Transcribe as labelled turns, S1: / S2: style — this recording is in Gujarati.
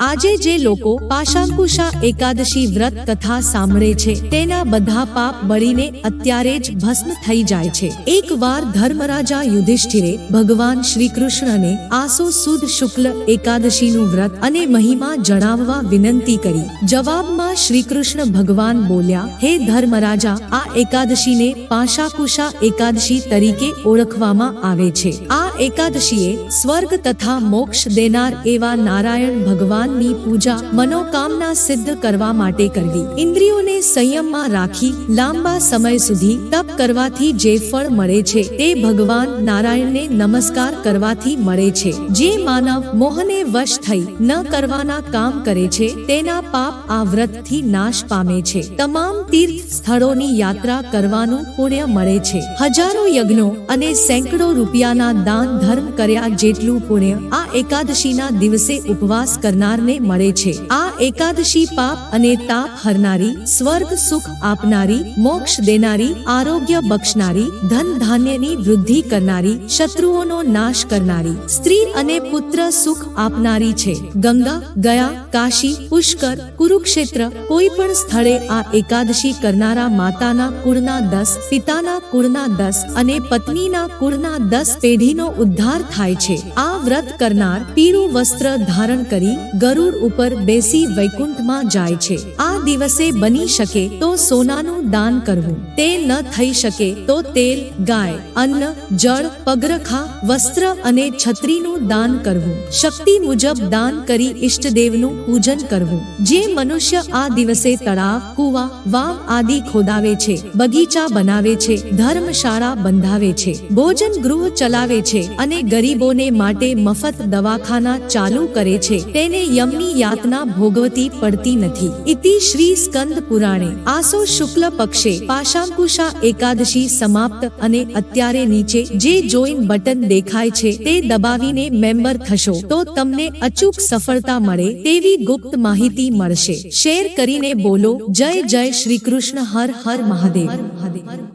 S1: આજે જે લોકો પાશાંકુશા એકાદશી વ્રત કથા સાંભળે છે, તેના બધા પાપ બળીને અત્યારે જ ભસ્મ થઈ જાય છે. એકવાર ધર્મરાજા યુધિષ્ઠિરે ભગવાન શ્રી કૃષ્ણને આસો સુદ શુક્લ એકાદશીનું વ્રત અને મહિમા જણાવવા વિનંતી કરી. જવાબમાં શ્રી કૃષ્ણ ભગવાન બોલ્યા, હે ધર્મરાજા, આ એકાદશીને પાશાકુશા એકાદશી તરીકે ઓળખવામાં આવે છે. આ એકાદશીએ સ્વર્ગ તથા મોક્ષ દેનાર એવા નારાયણ ભગવાનની પૂજા મનોકામના સિદ્ધ કરવા માટે કરવી. ઇન્દ્રિયોને સંયમમાં રાખી લાંબા સમય સુધી તપ કરવાથી જે ફળ મળે છે તે ભગવાન નારાયણને નમસ્કાર કરવાથી મળે છે. જે માનવ મોહને વશ થઈ ન કરવાના કામ કરે છે તેના પાપ આ વ્રતથી નાશ પામે છે. તમામ તીર્થ સ્થળોની યાત્રા કરવાનું પુણ્ય મળે છે. હજારો યજ્ઞો અને સેંકડો રૂપિયાના દાન ધર્મ કર્યા જેટલું પુણ્ય આ એકાદશીના દિવસે ઉપવાસ કરનારને મળે છે. આ એકાદશી પાપ અને તાપ હરનારી, સ્વર્ગ સુખ આપનારી, મોક્ષ દેનારી, આરોગ્ય બક્ષનારી, ધન ધાન્યની વૃદ્ધિ કરનારી, શત્રુઓનો નાશ કરનારી, સ્ત્રી અને પુત્ર સુખ આપનારી છે. ગંગા, ગયા, કાશી, પુષ્કર, કુરુક્ષેત્ર કોઈ પણ સ્થળે આ એકાદશી કરનારા માતાના કુળના દસ, પિતાના કુળના દસ અને પત્નીના કુળના દસ પેઢીનો ઉદ્ધાર થાય છે. આ વ્રત કરનાર પીળું વસ્ત્ર ધારણ કરી ગરુડ ઉપર બેસી વૈકુંઠમાં જાય છે. આ દિવસે બની શકે તો સોનાનું દાન કરવું. તે ન થઈ શકે તો તેલ, ગાય, અન્ન, જળ, પગરખા, વસ્ત્ર અને છત્રીનું દાન કરવું. શક્તિ મુજબ દાન કરી ઈષ્ટદેવનું પૂજન કરવું. જે મનુષ્ય આ દિવસે તળાવ, કુવા, વાવ આદિ ખોદાવે છે, બગીચા બનાવે છે, ધર્મશાળા બંધાવે છે ભોજન ગૃહ ચલાવે છે અને ગરીબોને માટે મફત દવાખાના ચાલુ કરે છે. તેને યમની યાતના ભોગવતી પડતી નથી. ઇતિ શ્રી સ્કંદ પુરાણે, આસો શુક્લ પક્ષે પાશાંકુશા એકાદશી સમાપ્ત અને અત્યારે નીચે જે જોઈન બટન દેખાય છે તે દબાવીને મેમ્બર થશો તો તમને અચૂક સફળતા મળે તેવી ગુપ્ત માહિતી મળશે. શેર કરીને બોલો, જય જય શ્રી કૃષ્ણ, હર હર મહાદેવ મહાદેવ.